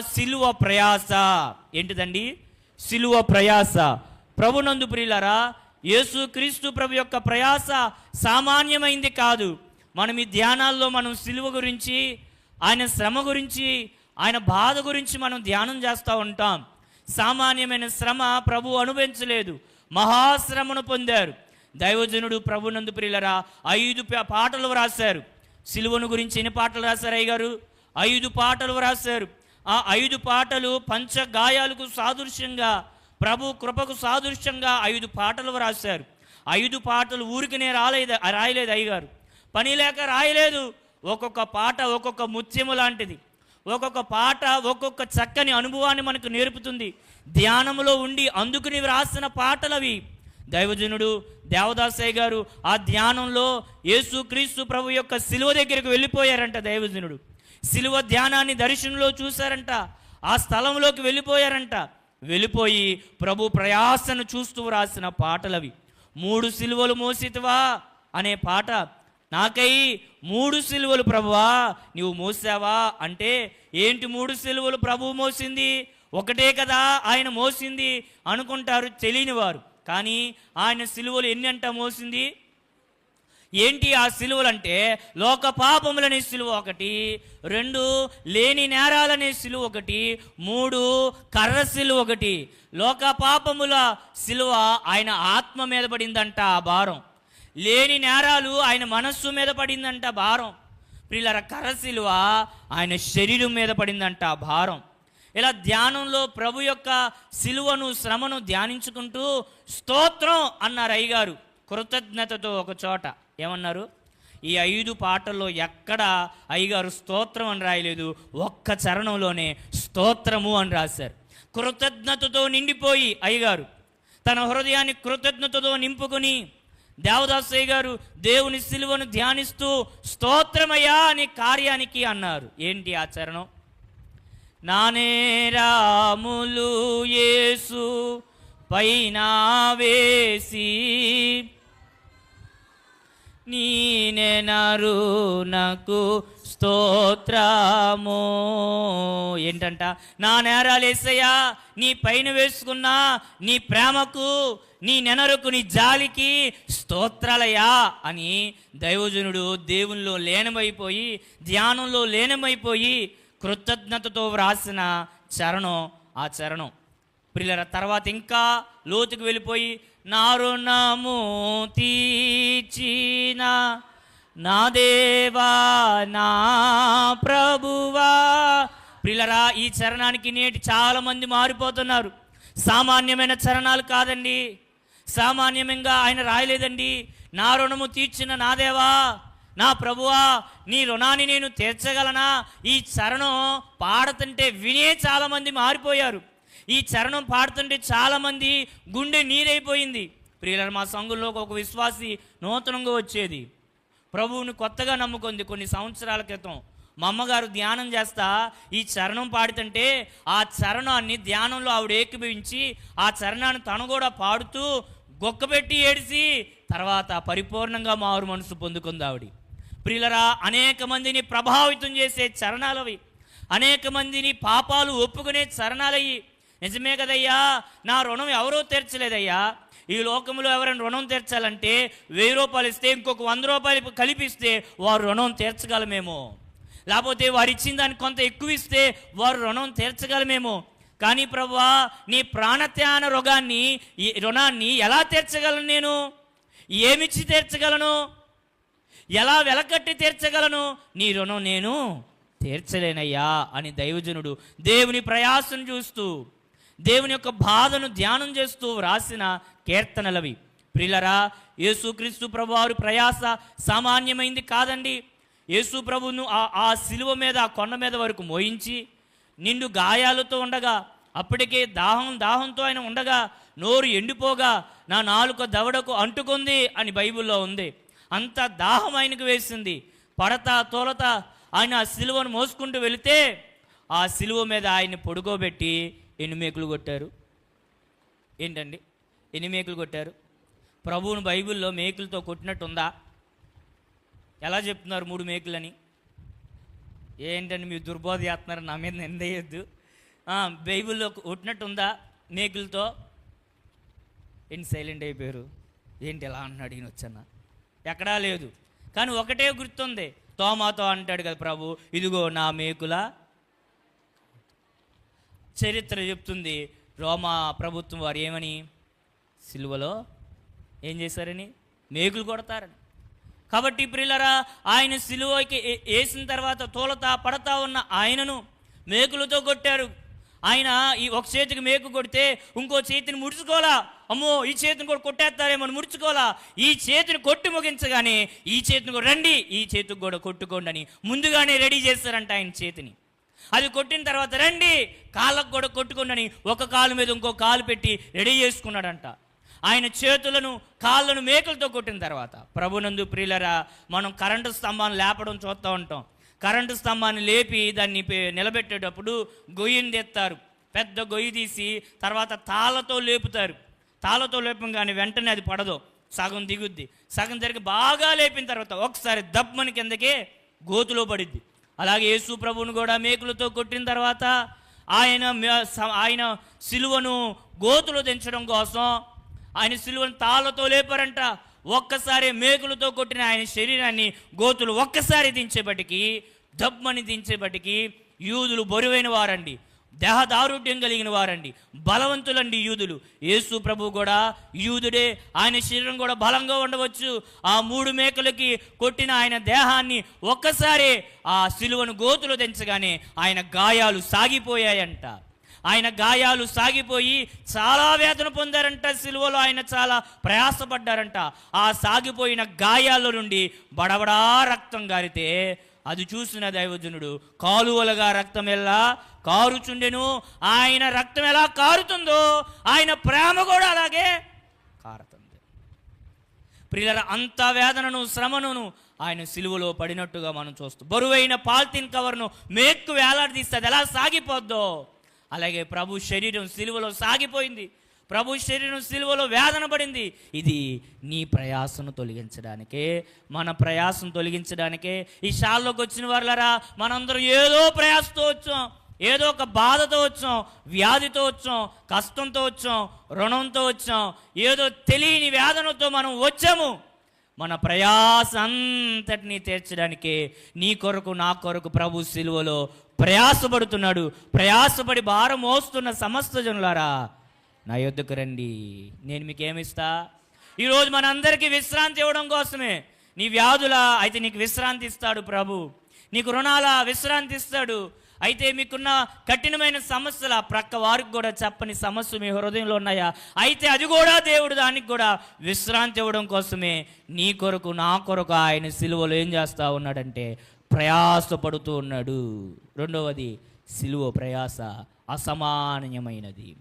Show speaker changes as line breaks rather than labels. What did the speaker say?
సిలువ ప్రయాస. ఏంటిదండి? సిలువ ప్రయాస. ప్రభునందు ప్రియులరా యేసు క్రీస్తు ప్రభు యొక్క ప్రయాస సామాన్యమైంది కాదు. మనం ఈ ధ్యానాల్లో మనం సిలువ గురించి ఆయన శ్రమ గురించి ఆయన బాధ గురించి మనం ధ్యానం చేస్తూ ఉంటాం. సామాన్యమైన శ్రమ ప్రభు అనుభవించలేదు. మహాశ్రమను పొందారు. దైవజనుడు ప్రభునందు ప్రియులరా ఐదు పాటలు రాశారు సిలువను గురించి ఎన్ని పాటలు రాశారు అయ్యగారు? ఐదు పాటలు రాశారు ఆ ఐదు పాటలు పంచ గాయాలకు సాదృశ్యంగా ప్రభు కృపకు సాదృశ్యంగా ఐదు పాటలు రాశారు ఐదు పాటలు ఊరికినే రాలేదు రాయలేదు అయ్యగారు. పని లేక రాయలేదు. ఒక్కొక్క పాట ఒక్కొక్క ముత్యము లాంటిది. ఒక్కొక్క పాట ఒక్కొక్క చక్కని అనుభవాన్ని మనకు నేర్పుతుంది. ధ్యానంలో ఉండి అందుకుని రాసిన పాటలవి. దైవజనుడు దేవదాసయ్య గారు ఆ ధ్యానంలో యేసు క్రీస్తు ప్రభు యొక్క శిలువ దగ్గరికి వెళ్ళిపోయారంట దైవజనుడు. శిలువ ధ్యానాన్ని దర్శనంలో చూశారంట. ఆ స్థలంలోకి వెళ్ళిపోయారంట. వెళ్ళిపోయి ప్రభు ప్రయాసను చూస్తూ రాసిన పాటలవి. మూడు సిలువలు మోసితివా అనే పాట. నాకై మూడు సిలువలు ప్రభువా నీవు మోసావా అంటే ఏంటి మూడు సిలువలు ప్రభువు మోసింది? ఒకటే కదా ఆయన మోసింది అనుకుంటారు తెలియని వారు కానీ ఆయన సిలువలు ఎన్ని అంట మోసింది? ఏంటి ఆ సిలువలంటే లోక పాపములనే సిలువ ఒకటి రెండు లేని నేరాలనే సిలువ ఒకటి మూడు కర్ర సిలువ ఒకటి. లోక పాపముల సిలువ ఆయన ఆత్మ మీద పడిందంట ఆ భారం. లేని నేరాలు ఆయన మనస్సు మీద పడిందంట భారం. ప్రియులర కర్ర సిలువ ఆయన శరీరం మీద పడిందంట ఆ భారం. ఇలా ధ్యానంలో ప్రభు యొక్క సిలువను శ్రమను ధ్యానించుకుంటూ స్తోత్రం అన్నారు అయ్యగారు కృతజ్ఞతతో ఒక చోట. ఏమన్నారు? ఈ ఐదు పాటల్లో ఎక్కడ అయ్యగారు స్తోత్రం అని రాయలేదు ఒక్క చరణంలోనే స్తోత్రము అని రాశారు. కృతజ్ఞతతో నిండిపోయి అయ్యగారు తన హృదయాన్ని కృతజ్ఞతతో నింపుకొని దేవదాసయ్య గారు దేవుని సిలువను ధ్యానిస్తూ స్తోత్రమయ్యా అనే కార్యానికి అన్నారు. ఏంటి ఆ చరణం? నానే రాములు యేసు పైన వేసి నీనెనరు నాకు స్తోత్రము. ఏంటంట? నా నేరాలు ఏసయ్యా నీ పైన వేసుకున్నా నీ ప్రేమకు నీ నెనరుకు నీ జాలికి స్తోత్రాలయ్యా అని దైవజనుడు దేవునిలో లేనమైపోయి ధ్యానంలో లేనమైపోయి కృతజ్ఞతతో వ్రాసిన చరణం ఆ చరణం. ప్రిల్లర తర్వాత ఇంకా లోతుకు వెళ్ళిపోయి నారుణము రుణము నా దేవా నా ప్రభువా. ప్రిలరా ఈ చరణానికి నేటి చాలామంది మారిపోతున్నారు. సామాన్యమైన చరణాలు కాదండి. సామాన్యంగా ఆయన రాయలేదండి. నా రుణము తీర్చిన నా దేవా నా ప్రభువా నీ రుణాన్ని నేను తీర్చగలనా? ఈ చరణం పాడుతుంటే వినే చాలామంది మారిపోయారు. ఈ చరణం పాడుతుంటే చాలామంది గుండె నీరైపోయింది. ప్రియుల మా సంఘంలో ఒక విశ్వాసి నూతనంగా వచ్చేది. ప్రభువుని కొత్తగా నమ్ముకుంది. కొన్ని సంవత్సరాల క్రితం మా అమ్మగారు ధ్యానం చేస్తా ఈ చరణం పాడుతుంటే ఆ చరణాన్ని ధ్యానంలో ఆవిడ ఏకీభవించి ఆ చరణాన్ని తను కూడా పాడుతూ గొక్కబెట్టి ఏడిసి తర్వాత పరిపూర్ణంగా మారు మనసు పొందుకుంది ఆవిడ. ప్రియులరా అనేక మందిని ప్రభావితం చేసే చరణాలవి. అనేక మందిని పాపాలు ఒప్పుకునే చరణాలయ్యి. నిజమే కదయ్యా నా రుణం ఎవరూ తీర్చలేదయ్యా. ఈ లోకంలో ఎవరైనా రుణం తీర్చాలంటే వెయ్యి రూపాయలు ఇస్తే ఇంకొక వంద రూపాయలు కలిపిస్తే వారు రుణం తీర్చగలమేమో. లేకపోతే వారు ఇచ్చిన దానికి కొంత ఎక్కువ ఇస్తే వారు రుణం తీర్చగలమేమో. కానీ ప్రవ్వా నీ ప్రాణత్యాన రుగాన్ని రుణాన్ని ఎలా తీర్చగలను నేను? ఏమిచ్చి తీర్చగలను? ఎలా వెలకట్టి తీర్చగలను? నీ రుణం నేను తీర్చలేనయ్యా అని దైవజనుడు దేవుని ప్రయాసం చూస్తూ దేవుని యొక్క బాధను ధ్యానం చేస్తూ వ్రాసిన కీర్తనలవి. ప్రిలరా యేసుక్రీస్తు ప్రభు వారి ప్రయాస సామాన్యమైంది కాదండి. యేసు ప్రభును ఆ ఆ శిలువ మీద ఆ కొండ మీద వరకు మోయించి నిండు గాయాలతో ఉండగా అప్పటికే దాహం దాహంతో ఆయన ఉండగా నోరు ఎండిపోగా నా నాలుక దవడకు అంటుకుంది అని బైబిల్లో ఉంది. అంత దాహం ఆయనకు వేసింది. పడత తోలత ఆయన ఆ సిలువను మోసుకుంటూ వెళితే ఆ సిలువ మీద ఆయన్ని పొడుకోబెట్టి ఎన్ని మేకులు కొట్టారు. ఏంటండి? ఎన్ని మేకులు కొట్టారు? ప్రభువును బైబిల్లో మేకులతో కొట్టినట్టుందా? ఎలా చెప్తున్నారు మూడు మేకులని? ఏంటండి మీరు దుర్బోధ చేస్తున్నారు? నా మీద నిందేయద్దు బైబిల్లో కొట్టినట్టుందా మేకులతో? ఏంటి సైలెంట్ అయిపోయారు? ఏంటి ఎలా అంటున్నాడు? ఈయన వచ్చన్న ఎక్కడా లేదు. కానీ ఒకటే గుర్తుంది. తోమాతో అంటాడు కదా ప్రభు ఇదిగో నా మేకుల? చరిత్ర చెప్తుంది. రోమా ప్రభుత్వం వారు ఏమని? సిలువలో ఏం చేశారని? మేకులు కొడతారని. కాబట్టి ప్రిల్లరా ఆయన సిలువకి వేసిన తర్వాత తోలతా పడతా ఉన్న ఆయనను మేకులతో కొట్టారు. ఆయన ఈ ఒక చేతికి మేకు కొడితే ఇంకో చేతిని ముడుచుకోలా అమ్మో ఈ చేతిని కూడా కొట్టేస్తారేమో అని ఈ చేతిని కొట్టి ముగించగానే ఈ చేతిని కూడా రండి ఈ చేతికి కూడా కొట్టుకోండి అని ముందుగానే రెడీ చేస్తారంట ఆయన చేతిని. అది కొట్టిన తర్వాత రండి కాళ్ళకు కూడా కొట్టుకోండి ఒక కాలు మీద ఇంకో కాలు పెట్టి రెడీ చేసుకున్నాడంట. ఆయన చేతులను కాళ్ళను మేకలతో కొట్టిన తర్వాత ప్రభునందు ప్రియులరా మనం కరెంటు స్తంభాన్ని లేపడం చూస్తూ ఉంటాం. కరెంటు స్తంభాన్ని లేపి దాన్ని నిలబెట్టేటప్పుడు గొయ్యిని తెస్తారు పెద్ద గొయ్యి తీసి తర్వాత తాళ్ళతో లేపుతారు. తాళ్ళతో లేపంగానే వెంటనే అది పడదు. సగం దిగుద్ది. సగం జరిగి బాగా లేపిన తర్వాత ఒకసారి దబ్బని కిందకే గోతులో పడిద్ది. అలాగే యేసు ప్రభువును కూడా మేకులతో కొట్టిన తర్వాత ఆయన ఆయన సిలువను గోతులు దించడం కోసం ఆయన సిలువను తాళ్ళతో లేపారంట. ఒక్కసారి మేకులతో కొట్టిన ఆయన శరీరాన్ని గోతులు ఒక్కసారి దించేపటికి దబ్బని దించేపటికి యూదులు బరువైన వారండి. దేహదారుఢ్యం కలిగిన వారండి. బలవంతులండి యూదులు. యేసు ప్రభు కూడా యూదుడే. ఆయన శరీరం కూడా బలంగా ఉండవచ్చు. ఆ మూడు మేకలకి కొట్టిన ఆయన దేహాన్ని ఒక్కసారి ఆ సిలువను గోతులు దించగానే ఆయన గాయాలు సాగిపోయాయంట. ఆయన గాయాలు సాగిపోయి చాలా వేదన పొందారంట. సిలువలో ఆయన చాలా ప్రయాసపడ్డారంట. ఆ సాగిపోయిన గాయాల నుండి బడబడా రక్తం గారితే అది చూసిన దైవజనుడు కాలువలుగా రక్తం ఎలా కారుచుండెను? ఆయన రక్తం ఎలా కారుతుందో ఆయన ప్రేమ కూడా అలాగే కారుతుంది. ప్రియుల అంత వేదనను శ్రమను ఆయన సిలువలో పడినట్టుగా మనం చూస్తాం బరువైన పాల్తిన్ కవర్ను మేక్కు వేలాడదీస్తే అది ఎలా సాగిపోద్దో? అలాగే ప్రభు శరీరం సిలువలో సాగిపోయింది. ప్రభు శరీరం సిలువలో వేదన పడింది. ఇది నీ ప్రయాసను తొలగించడానికే మన ప్రయాసం తొలగించడానికే. ఈ షాల్లోకి వచ్చిన వాళ్ళరా మనందరం ఏదో ప్రయాసతో వచ్చాం ఏదో ఒక బాధతో వచ్చాం వ్యాధితో వచ్చాం కష్టంతో వచ్చాం రుణంతో వచ్చాం ఏదో తెలియని వేదనతో మనం వచ్చాము. మన ప్రయాస అంతటినీ తీర్చడానికి నీ కొరకు నా కొరకు ప్రభు సిలువలో ప్రయాసపడుతున్నాడు. ప్రయాసపడి భారం మోస్తున్న సమస్త జనులారా నా యొద్దకు రండి. నేను మీకు ఏమిస్తా ఈరోజు మనందరికీ విశ్రాంతి ఇవ్వడం కోసమే. నీ వ్యాధుల అయితే నీకు విశ్రాంతి ఇస్తాడు ప్రభు. నీకు రుణాల విశ్రాంతి ఇస్తాడు. అయితే మీకున్న కఠినమైన సమస్యల ప్రక్క వారికి కూడా చెప్పని సమస్యలు మీ హృదయంలో ఉన్నాయా? అయితే అది కూడా దేవుడు దానికి కూడా విశ్రాంతి ఇవ్వడం కోసమే. నీ కొరకు నా కొరకు ఆయన సిలువలో ఏం చేస్తూ ఉన్నాడంటే ప్రయాసపడుతూ ఉన్నాడు. రెండవది సిలువ ప్రయాస అసమానమైనది.